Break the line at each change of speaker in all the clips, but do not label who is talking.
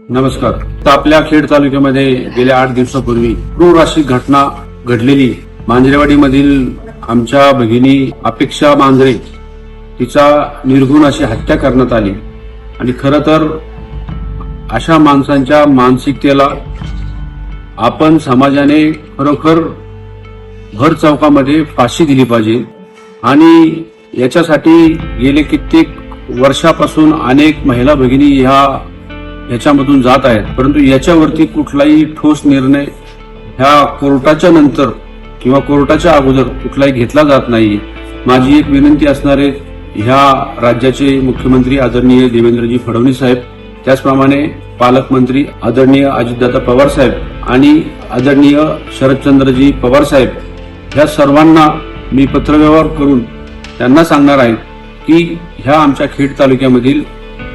नमस्कार. तर आपल्या खेड तालुक्यामध्ये गेल्या आठ दिवसापूर्वी क्रूर अशी घटना घडलेली. मांजरेवाडीमधील आमच्या भगिनी अपेक्षा मांजरे तिचा निर्गुण अशी हत्या करण्यात आली. आणि खरं तर अशा माणसांच्या मानसिकतेला आपण समाजाने खरोखर भर चौकामध्ये फाशी दिली पाहिजे. आणि याच्यासाठी गेले कित्येक वर्षापासून अनेक महिला भगिनी ह्या ह्याच्यामधून जात आहेत. परंतु याच्यावरती कुठलाही ठोस निर्णय ह्या कोर्टाच्या नंतर किंवा कोर्टाच्या अगोदर कुठलाही घेतला जात नाही. माझी एक विनंती असणार आहे ह्या राज्याचे मुख्यमंत्री आदरणीय देवेंद्रजी फडणवीस साहेब त्याचप्रमाणे पालकमंत्री आदरणीय अजितदादा पवार साहेब आणि आदरणीय शरदचंद्रजी पवार साहेब ह्या सर्वांना मी पत्रव्यवहार करून त्यांना सांगणार आहे की ह्या आमच्या खेड तालुक्यामधील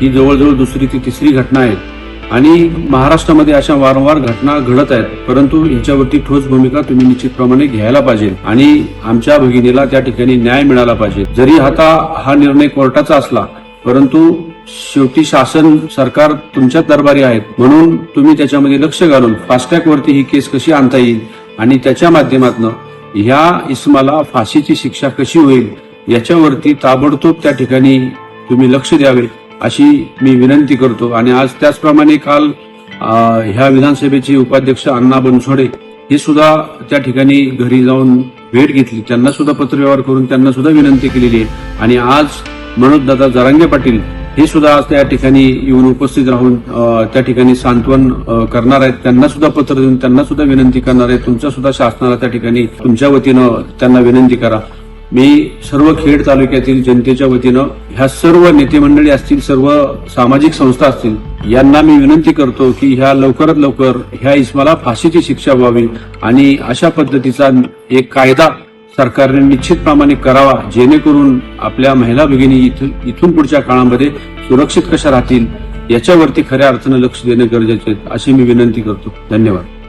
ही जवळजवळ दुसरी ती तिसरी घटना आहे. आणि महाराष्ट्रामध्ये अशा वारंवार घटना घडत आहेत. परंतु ह्याच्यावरती ठोस भूमिका तुम्ही निश्चितप्रमाणे घ्यायला पाहिजे. आणि आमच्या भगिनीला त्या ठिकाणी न्याय मिळाला पाहिजे. जरी आता हा निर्णय कोर्टाचा असला परंतु शेवटी शासन सरकार तुमच्या दरबारी आहेत. म्हणून तुम्ही त्याच्यामध्ये लक्ष घालून फास्टॅग वरती ही केस कशी आणता येईल आणि त्याच्या माध्यमातून ह्या इसमाला फाशीची शिक्षा कशी होईल याच्यावरती ताबडतोब त्या ठिकाणी तुम्ही लक्ष द्यावे. अशी मी विनंती करतो. आणि आज त्याचप्रमाणे काल ह्या विधानसभेचे उपाध्यक्ष अण्णा बनसोडे हे सुद्धा त्या ठिकाणी घरी जाऊन भेट घेतली. त्यांना सुद्धा पत्रव्यवहार करून त्यांना सुद्धा विनंती केलेली आहे. आणि आज मनोजदादा जरांगे पाटील हे सुद्धा आज त्या ठिकाणी येऊन उपस्थित राहून त्या ठिकाणी सांत्वन करणार आहेत. त्यांना सुद्धा पत्र देऊन त्यांना सुद्धा विनंती करणार आहे तुमच्या सुद्धा शासनाला त्या ठिकाणी तुमच्या वतीनं त्यांना विनंती करा. मी सर्व खेड तालुक्यातील जनतेच्या वतीनं ह्या सर्व नेते मंडळी असतील सर्व सामाजिक संस्था असतील यांना मी विनंती करतो की ह्या लवकरात लवकर ह्या इस्माला फाशीची शिक्षा व्हावी आणि अशा पद्धतीचा एक कायदा सरकारने निश्चितप्रमाणे करावा जेणेकरून आपल्या महिला भगिनी इथून इथून पुढच्या काळामध्ये सुरक्षित कशा राहतील याच्यावरती खऱ्या अर्थानं लक्ष देणे गरजेचे आहे अशी मी विनंती करतो. धन्यवाद.